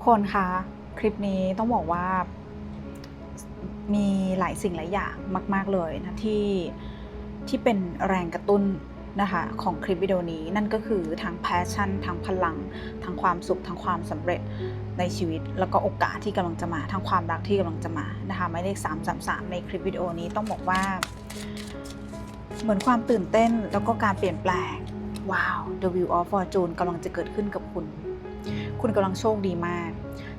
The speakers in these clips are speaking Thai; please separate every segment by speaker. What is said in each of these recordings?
Speaker 1: กคนคะคลิปนี้ต้องบอกว่ามีหลายสิ่งหลายอย่างมาก ๆเลยนะที่ที่เป็นแรงกระตุ้นนะคะของคลิปวิดีโอนี้นั่นก็คือทั้งแพชชั่นทั้งพลังทั้งความสุขทั้งความสำเร็จในชีวิต แล้วก็โอกาสที่กำลังจะมาทั้งความรักที่กำลังจะมานะคะหมายเลข333 ในคลิปวิดีโอนี้ต้องบอกว่า เหมือนความตื่นเต้นแล้วก็การเปลี่ยนแปลงว้าว The Wheel of Fortune กำลังจะเกิดขึ้นกับคุณ คุณกำลังโชคดีมาก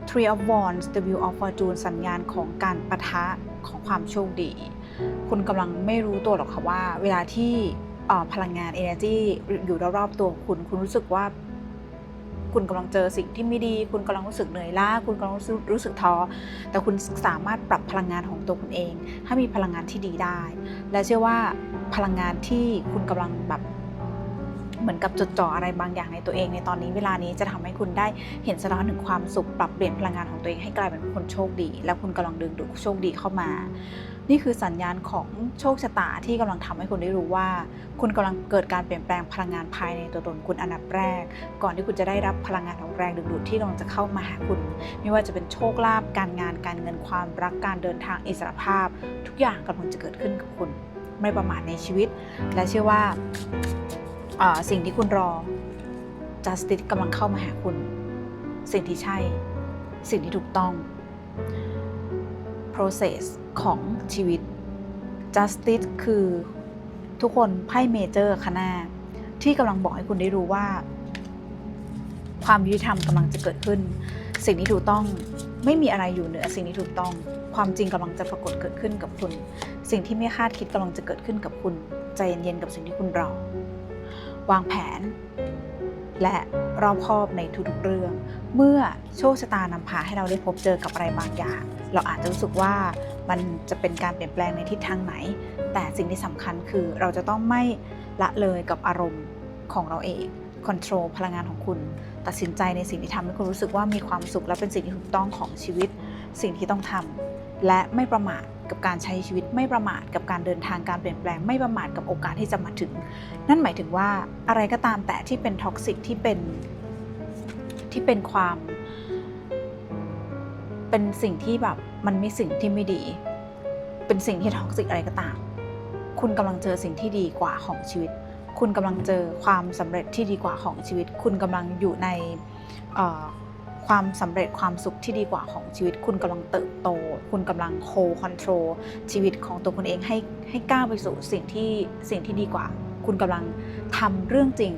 Speaker 1: Three of Wands The Wheel of Fortune สัญญาณของการปะทะของความโชคดี คุณกำลังไม่รู้ตัวหรอกค่ะว่า เวลาที่พลังงาน energy อยู่รอบๆตัวคุณ คุณรู้สึกว่าคุณกำลังเจอสิ่งที่ไม่ดี คุณกำลังรู้สึกเหนื่อยล้า คุณกำลังรู้สึกรู้สึกท้อ แต่คุณสามารถปรับพลังงานของตัวคุณเอง ให้มีพลังงานที่ดีได้ และเชื่อว่าพลังงานที่คุณกำลังแบบ เหมือนกับจดจ่ออะไรบางอย่างในตัวเองในตอนนี้เวลานี้จะทำให้คุณได้เห็นสะท้อนถึงความสุขปรับเปลี่ยนพลังงานของตัวเองให้กลายเป็นคนโชคดี และคุณกำลังดึงดูดโชคดีเข้ามา นี่คือสัญญาณของโชคชะตาที่กำลังทำให้คุณได้รู้ว่า คุณกำลังเกิดการเปลี่ยนแปลงพลังงานภายในตัวตนคุณอันดับแรก ก่อนที่คุณจะได้รับพลังงานของแรงดึงดูดที่กำลังจะเข้ามาหาคุณ ไม่ว่าจะเป็นโชคลาภการงานการเงินความรักการเดินทางอิสรภาพ ทุกอย่างกำลังจะเกิดขึ้นกับคุณ ไม่ประมาทในชีวิต และเชื่อว่า อ่อสิ่งที่คุณรอ justice กำลังเข้ามาหาคุณ สิ่งที่ใช่ สิ่งที่ถูกต้อง process ของชีวิต justice คือทุกคนไพ่เมเจอร์คณะที่กำลังบอกให้คุณได้รู้ว่า ความยุติธรรมกำลังจะเกิดขึ้น สิ่งที่ถูกต้องไม่มีอะไรอยู่เหนือสิ่งที่ถูกต้อง ความจริงกำลังจะปรากฏเกิดขึ้นกับคุณ สิ่งที่ไม่คาดคิดกำลังจะเกิดขึ้นกับคุณใจเย็นๆกับสิ่งที่คุณรอ วางแผน และรอบคอบในทุกๆเรื่อง เมื่อโชคชะตานำพาให้เราได้พบเจอกับอะไรบางอย่าง เราอาจจะรู้สึกว่ามันจะเป็นการเปลี่ยนแปลงในทิศทางไหน แต่สิ่งที่สำคัญคือเราจะต้องไม่ละเลยกับอารมณ์ของเราเองคอนโทรลพลังงานของคุณ ตัดสินใจในสิ่งที่ทำให้คุณรู้สึกว่ามีความสุขและเป็นสิ่งที่ถูกต้องของชีวิต สิ่งที่ต้องทำและไม่ประมาท กับการใช้ชีวิตไม่ประมาท กับการเดินทางการเปลี่ยนแปลงไม่ประมาทกับโอกาสที่จะมาถึง นั่นหมายถึงว่าอะไรก็ตามแต่ที่เป็นท็อกซิกที่เป็นที่เป็นความเป็นสิ่งที่แบบมันไม่สิ่งที่ไม่ดี เป็นสิ่งที่ท็อกซิกอะไรก็ตาม คุณกำลังเจอสิ่งที่ดีกว่าของชีวิต คุณกำลังเจอความสำเร็จที่ดีกว่าของชีวิต คุณกำลังอยู่ใน ความสำเร็จความสุขที่ดีกว่าของชีวิต คุณกำลังเติบโต คุณกำลังโคคอนโทรลชีวิตของตัวคุณเองให้ให้ก้าวไปสู่สิ่งที่สิ่งที่ดีกว่า คุณกำลังทำเรื่องจริง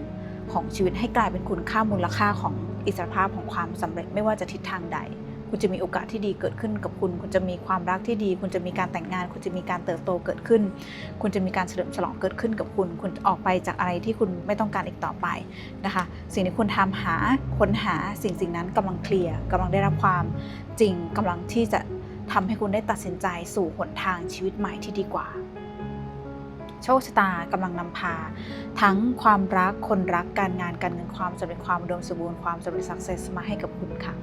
Speaker 1: ของชีวิตให้กลายเป็นคุณค่ามูลค่าของอิสรภาพของความสำเร็จไม่ว่าจะทิศทางใด คุณจะมีโอกาสที่ดีเกิดขึ้นกับคุณ คุณจะมีความรักที่ดี คุณจะมีการแต่งงาน คุณจะมีการเติบโตเกิดขึ้น คุณจะมีการเฉลิมฉลองเกิดขึ้นกับคุณ คุณออกไปจากอะไรที่คุณไม่ต้องการอีกต่อไปนะคะ สิ่งที่คุณทำหาค้นหาสิ่งสิ่งนั้นกำลังเคลียร์กำลังได้รับความจริงกำลังที่จะทำให้คุณได้ตัดสินใจสู่หนทางชีวิตใหม่ที่ดีกว่าโชคชะตากำลังนำพา ทั้งความรักคนรักการงานการเงินความสำเร็จความอุดมสมบูรณ์ความสำเร็จสักเซสมาให้กับคุณค่ะ